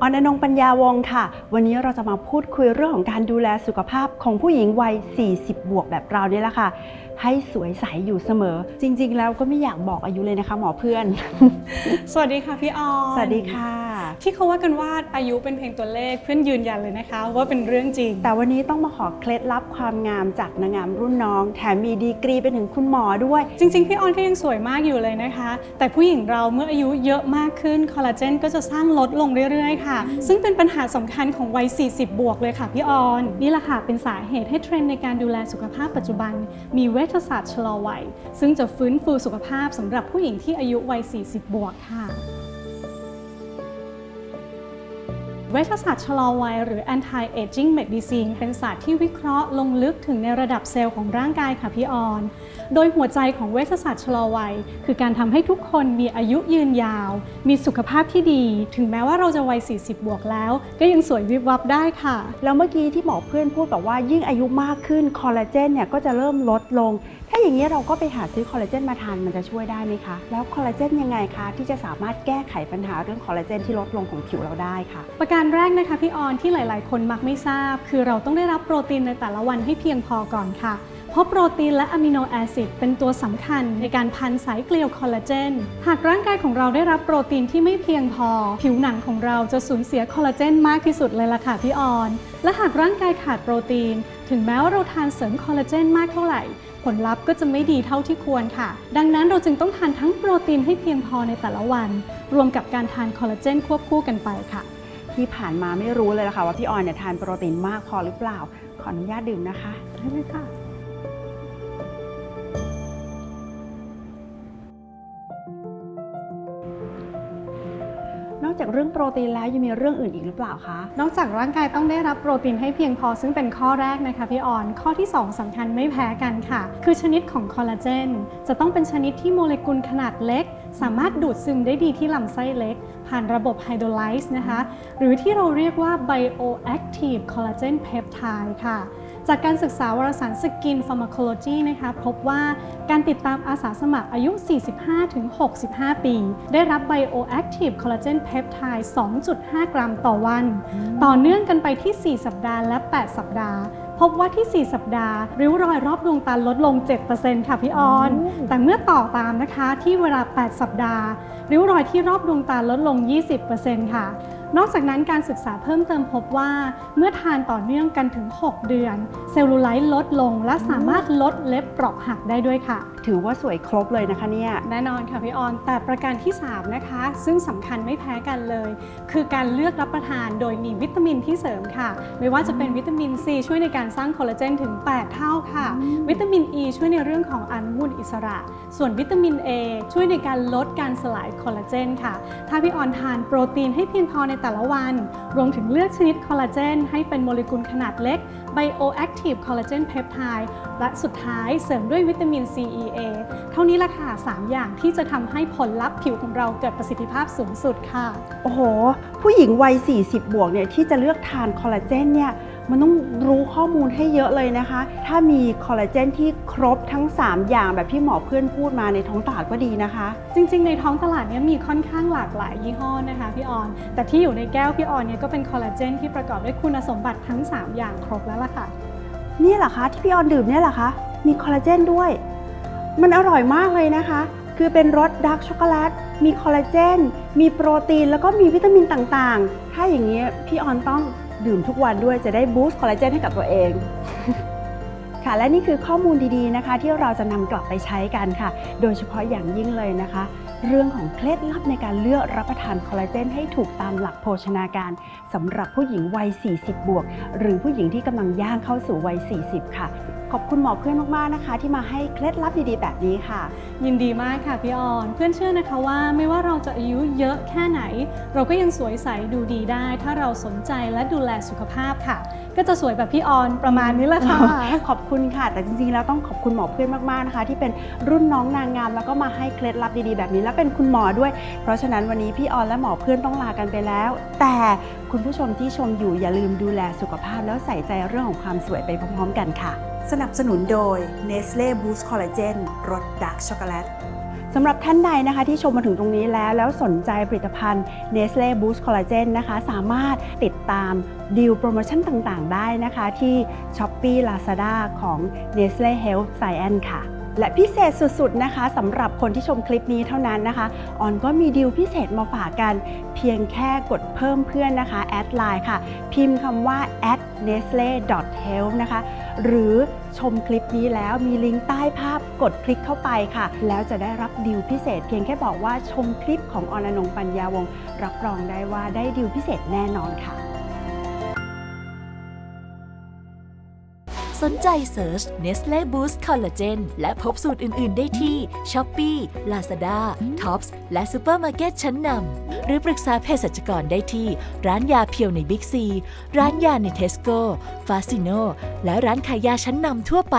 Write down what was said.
ออนอนงปัญญาวงศ์ค่ะ วันนี้เราจะมาพูดคุยเรื่องของการดูแลสุขภาพของผู้หญิงวัย 40 บวกแบบเรานี่แหละค่ะ ให้สวยใสอยู่เสมอ จริง ๆ แล้วก็ไม่อยากบอกอายุเลยนะคะ หมอเพื่อน สวัสดีค่ะพี่ออน สวัสดีค่ะ ที่เขาว่ากันว่าอายุเป็นเพียงตัวเลขเพื่อนยืนยันเลยนะคะ ว่าเป็นเรื่องจริง แต่วันนี้ต้องมาขอเคล็ดลับความงามจากนางงามรุ่นน้อง แถมมีดีกรีเป็นถึงคุณหมอด้วย จริง ๆ พี่ออนก็ยังสวยมากอยู่เลยนะคะ แต่ผู้หญิงเราเมื่ออายุเยอะมากขึ้นคอลลาเจนก็จะสร้างลดลงเรื่อยๆค่ะ ซึ่งเป็นปัญหาสำคัญของวัย 40 บวกเลยค่ะพี่ออน นี่แหละค่ะเป็นสาเหตุให้เทรนด์ในการดูแลสุขภาพปัจจุบัน มีเวชศาสตร์ชะลอวัยซึ่งจะฟื้นฟูสุขภาพสำหรับผู้หญิงที่อายุวัย 40 บวกค่ะ เวชศาสตร์ชะลอวัยหรือ anti aging medicine เป็นศาสตร์ที่วิเคราะห์ลงลึกถึงในระดับเซลล์ของร่างกายค่ะพี่ออน โดยหัวใจของเวชศาสตร์ชะลอวัย คือการทำให้ทุกคนมีอายุยืนยาว มีสุขภาพที่ดี ถึงแม้ว่าเราจะวัย 40 บวกแล้ว ก็ยังสวยวิบวับได้ค่ะ แล้วเมื่อกี้ที่หมอเพื่อนพูดบอกว่ายิ่งอายุมากขึ้นคอลลาเจนเนี่ยก็จะเริ่มลดลงถ้าอย่างนี้เราก็ไปหาซื้อคอลลาเจนมาทานมันจะช่วยได้ไหมคะ แล้วคอลลาเจนยังไงคะ ที่จะสามารถแก้ไขปัญหาเรื่องคอลลาเจนที่ลดลงของผิวเราได้ค่ะ ประการแรกนะคะพี่ออนที่หลาย ๆ คนมักไม่ทราบ คือเราต้องได้รับโปรตีนในแต่ละวันให้เพียงพอก่อนค่ะเพราะโปรตีนและอะมิโนแอซิดเป็นตัวสำคัญในการพันสายเกลียวคอลลาเจน หากร่างกายของเราได้รับโปรตีนที่ไม่เพียงพอ ผิวหนังของเราจะสูญเสียคอลลาเจนมากที่สุดเลยล่ะค่ะพี่ออน และหากร่างกายขาดโปรตีน ถึงแม้ว่าเราทานเสริมคอลลาเจนมากเท่าไหร่ ผลลัพธ์ก็จะไม่ดีเท่าที่ควรค่ะ ดังนั้นเราจึงต้องทานทั้งโปรตีนให้เพียงพอในแต่ละวัน รวมกับการทานคอลลาเจนควบคู่กันไปค่ะ ที่ผ่านมาไม่รู้เลยล่ะค่ะว่าพี่ออนเนี่ยทานโปรตีนมากพอหรือเปล่า ขออนุญาตดื่มนะคะได้เลยค่ะ นอกจากเรื่องโปรตีนแล้วยังมีเรื่องอื่นอีกหรือเปล่าคะ นอกจากร่างกายต้องได้รับโปรตีนให้เพียงพอซึ่งเป็นข้อแรกนะคะพี่ออน ข้อที่ 2สำคัญไม่แพ้กันค่ะ คือชนิดของคอลลาเจนจะต้องเป็นชนิดที่โมเลกุลขนาดเล็ก สามารถดูดซึมได้ดีที่ลำไส้เล็ก ผ่านระบบไฮโดรไลซ์นะคะ หรือที่เราเรียกว่า bioactive collagen peptide ค่ะ จากการศึกษาวารสารสกิน Pharmacology นะคะพบว่าการติดตามอาสาสมัครอายุ 45-65 ปี ได้รับ Bioactive Collagen Peptide 2.5 กรัมต่อวัน ต่อเนื่องกันไปที่ 4 สัปดาห์และ 8 สัปดาห์ พบว่าที่ 4 สัปดาห์ ริ้วรอยรอบดวงตาลดลง 7%ค่ะพี่ออนโอ้แต่เมื่อต่อตามนะคะที่เวลา 8 สัปดาห์ ริ้วรอยที่รอบดวงตาลดลง 20%ค่ะ นอกจากนั้นการศึกษาเพิ่มเติมพบว่า เมื่อทานต่อเนื่องกันถึง 6 เดือน เซลลูไลท์ลดลง และสามารถลดเล็บเปราะหักได้ด้วยค่ะ ถือว่าสวยครบเลยนะคะเนี่ย แน่นอนค่ะพี่ออน แต่ประการที่ 3 นะคะ ซึ่งสำคัญไม่แพ้กันเลย คือการเลือกรับประทานโดยมีวิตามินที่เสริมค่ะ ไม่ว่าจะเป็นวิตามินซีช่วยในการสร้างคอลลาเจนถึง 8 เท่าค่ะ วิตามินอ e ีช่วยในเรื่องของอนุมูลอิสระ ส่วนวิตามิน A ช่วยในการลดการสลายคอลลาเจนค่ะ ถ้าพี่ออนทานโปรตีนให้เพียงพอในแต่ละวัน รวมถึงเลือกชนิดคอลลาเจนให้เป็นโมเลกุลขนาดเล็ก bioactive collagen peptide และสุดท้ายเสริมด้วยวิตามิน C E A เท่านี้ละค่ะ 3 อย่างที่จะทำให้ผลลัพธ์ผิวของเราเกิดประสิทธิภาพสูงสุดค่ะ โอ้โห ผู้หญิงวัย 40 บวกเนี่ยที่จะเลือกทานคอลลาเจนเนี่ย มันต้องรู้ข้อมูลให้เยอะเลยนะคะ ถ้ามีคอลลาเจนที่ครบทั้ง 3 อย่างแบบที่หมอเพื่อนพูดมาในท้องตลาดก็ดีนะคะ จริงๆ ในท้องตลาดเนี้มีค่อนข้างหลากหลายยี่ห้อนะคะพี่ออน แต่ที่อยู่ในแก้วพี่ออนเนี่ยก็เป็นคอลลาเจนที่ประกอบด้วยคุณสมบัติทั้ง 3 อย่างครบแล้วล่ะค่ะ นี่เหรอคะที่พี่ออนดื่มเนี่ยเหรอคะ มีคอลลาเจนด้วย มันอร่อยมากเลยนะคะ คือเป็นรสดาร์กช็อกโกแลต มีคอลลาเจน มีโปรตีน แล้วก็มีวิตามินต่างๆ ถ้าอย่างนี้พี่ออนต้องดื่มทุกวันด้วยจะได้บูสต์คอลลาเจนให้กับตัวเอง ค่ะ และนี่คือข้อมูลดีๆนะคะ ที่เราจะนำกลับไปใช้กันค่ะ โดยเฉพาะอย่างยิ่งเลยนะคะ เรื่องของเคล็ดลับในการเลือกรับประทานคอลลาเจนให้ถูกตามหลักโภชนาการสำหรับผู้หญิงวัย 40 บวก หรือผู้หญิงที่กำลังย่างเข้าสู่วัย 40 ค่ะ อบคุณหมอเพื่อนมากๆนะคะ ที่มาให้เคล็ดลับดีๆแบบนี้ค่ะ ยินดีมากค่ะพี่ออน เพื่อนเชื่อนะคะว่าไม่ว่าเราจะอายุเยอะแค่ไหน เราก็ยังสวยใสดูดีได้ ถ้าเราสนใจและดูแลสุขภาพค่ะ ก็จะสวยแบบพี่ออนประมาณนี้แหละค่ะ ขอบคุณค่ะ แต่จริงๆแล้วต้องขอบคุณหมอเพื่อนมากๆนะคะ ที่เป็นรุ่นน้องนางงามแล้วก็มาให้เคล็ดลับดีๆแบบนี้ และเป็นคุณหมอด้วย เพราะฉะนั้นวันนี้พี่ออนและหมอเพื่อนต้องลากันไปแล้ว แต่ คุณผู้ชมที่ชมอยู่อย่าลืมดูแลสุขภาพแล้วใส่ใจเรื่องของความสวยไปพร้อมๆกันค่ะ สนับสนุนโดย Nestle Boost Collagen รสดาร์กช็อกโกแลตสำหรับท่านใดนะคะที่ชมมาถึงตรงนี้แล้ว แล้วสนใจผลิตภัณฑ์ Nestle Boost Collagen นะคะ สามารถติดตามดีลโปรโมชั่นต่างๆ ได้นะคะที่ Shopee Lazada ของ Nestle Health Science ค่ะ และพิเศษสุดๆนะคะสำหรับคนที่ชมคลิปนี้เท่านั้นนะคะออนก็มีดีลพิเศษมาฝากกัน เพียงแค่กดเพิ่มเพื่อนนะคะแอดไลน์ค่ะ พิมพ์คำว่า at nestle health นะคะหรือชมคลิปนี้แล้วมีลิงก์ใต้ภาพกดคลิกเข้าไปค่ะ แล้วจะได้รับดีลพิเศษ เพียงแค่บอกว่าชมคลิปของออนอนงปัญญาวงรับรองได้ว่าได้ดีลพิเศษแน่นอนค่ะ สนใจเซิร์ช Nestle Boost Collagen และพบสูตรอื่น ๆ ได้ที่ Shopee, Lazada, Tops และ Supermarket ชั้นนำหรือปรึกษาเภสัชกรได้ที่ ร้านยาเพียวใน Big C ร้านยาใน Tesco, f a s i n o และร้านขายยาชั้นนำทั่วไป